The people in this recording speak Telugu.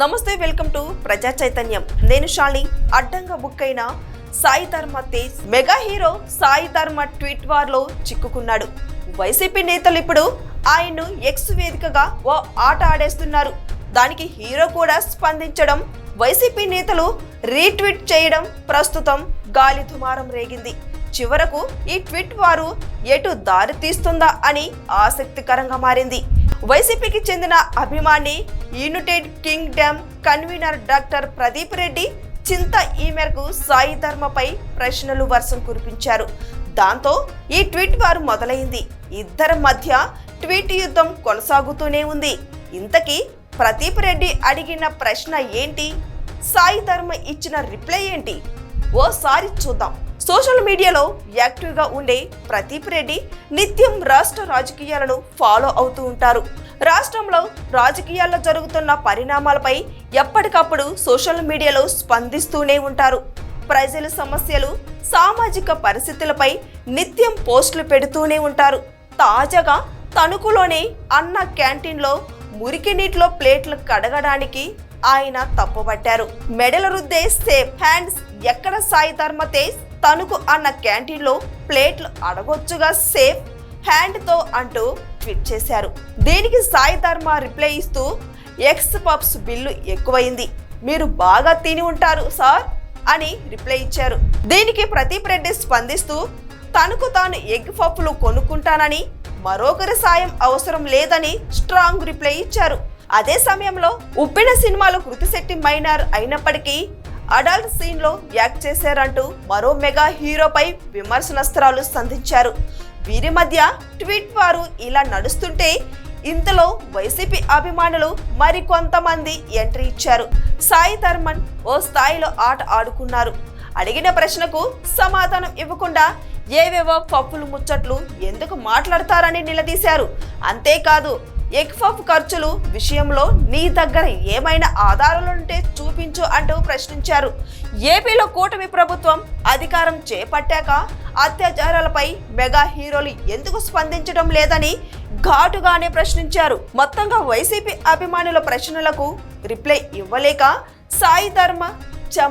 నమస్తే వెల్కమ్ టు ప్రజా చైతన్యం. నేను షాలి. అడ్డంగా బుక్ అయిన సాయి ధర్మ తేజ్ మెగా హీరో సాయి ధర్మ ట్వీట్ వార్లో చిక్కుకున్నాడు. వైసీపీ నేతలు ఇప్పుడు ఆయన్ను ఎక్స్ వేదికగా ఓ ఆట ఆడేస్తున్నారు. దానికి హీరో కూడా స్పందించడం వైసీపీ నేతలు రీట్వీట్ చేయడం ప్రస్తుతం గాలి దుమారం రేగింది. చివరకు ఈ ట్వీట్ వారు ఎటు దారి తీస్తుందా అని ఆసక్తికరంగా మారింది. వైసీపీకి చెందిన అభిమాని United Kingdom convener doctor Pradeep Reddy Chinta ఈ మేరకు సాయి ధర్మపై ప్రశ్నలు వర్షం కురిపించారు. దాంతో ఈ ట్వీట్ వారు మొదలైంది. ఇద్దరి మధ్య ట్వీట్ యుద్ధం కొనసాగుతూనే ఉంది. ఇంతకీ ప్రదీప్ రెడ్డి అడిగిన ప్రశ్న ఏంటి? సాయి ధర్మ ఇచ్చిన రిప్లై ఏంటి? ఓసారి చూద్దాం. సోషల్ మీడియాలో యాక్టివ్గా ఉండే ప్రదీప్ రెడ్డి నిత్యం రాష్ట్ర రాజకీయాలను ఫాలో అవుతూ ఉంటారు. రాష్ట్రంలో రాజకీయాల్లో జరుగుతున్న పరిణామాలపై ఎప్పటికప్పుడు సోషల్ మీడియాలో స్పందిస్తూనే ఉంటారు. ప్రజల సమస్యలు సామాజిక పరిస్థితులపై నిత్యం పోస్టులు పెడుతూనే ఉంటారు. తాజాగా తణుకులోని అన్న క్యాంటీన్లో మురికి నీటిలో ప్లేట్లు కడగడానికి ఆయన తప్పుపట్టారు. మెడల రుద్దే సేఫ్ హ్యాండ్స్ ఎక్కడ సాయి ధర్మ తేజ్? తణుకు అన్న క్యాంటీన్లో ప్లేట్లు అడగొచ్చుగా సేఫ్ హ్యాండ్తో అంటూ ట్వీట్ చేశారు. దీనికి సాయి ధర్మ రిప్లై ఇస్తూ ఎక్స్ పప్స్ బిల్లు ఎక్కువైంది. మీరు బాగా తిని ఉంటారు సార్ అని రిప్లై ఇచ్చారు. దీనికి ప్రదీప్ రెడ్డి స్పందిస్తూ తనకు తాను ఎగ్ పప్పులు కొనుక్కుంటానని మరొకరి సాయం అవసరం లేదని స్ట్రాంగ్ రిప్లై ఇచ్చారు. అదే సమయంలో ఉప్పిన సినిమాలో కృతిశెట్టి మైనర్ అయినప్పటికీ అడల్ట్ సీన్లో యాక్ట్ చేశారంటూ మరో మెగా హీరోపై విమర్శనస్త్రాలు సంధించారు. వీరి మధ్య ట్వీట్ వారు ఇలా నడుస్తుంటే ఇంతలో వైసీపీ అభిమానులు మరికొంతమంది ఎంట్రీ ఇచ్చారు. సాయి ధర్మన్ ఓ స్థాయిలో ఆట ఆడుకున్నారు. అడిగిన ప్రశ్నకు సమాధానం ఇవ్వకుండా ఏవేవో పప్పులు ముచ్చట్లు ఎందుకు మాట్లాడతారని నిలదీశారు. అంతేకాదు ఎగ్ పఫ్ ఖర్చులు విషయంలో నీ దగ్గర ఏమైనా ఆధారాలుంటే చూపించు అంటూ ప్రశ్నించారు. ఏపీలో కూటమి ప్రభుత్వం అధికారం చేపట్టాక అత్యాచారాలపై మెగా హీరోలు ఎందుకు స్పందించడం లేదని ఘాటుగానే ప్రశ్నించారు. మొత్తంగా వైసీపీ అభిమానుల ప్రశ్నలకు రిప్లై ఇవ్వలేక సాయి ధర్మ చమ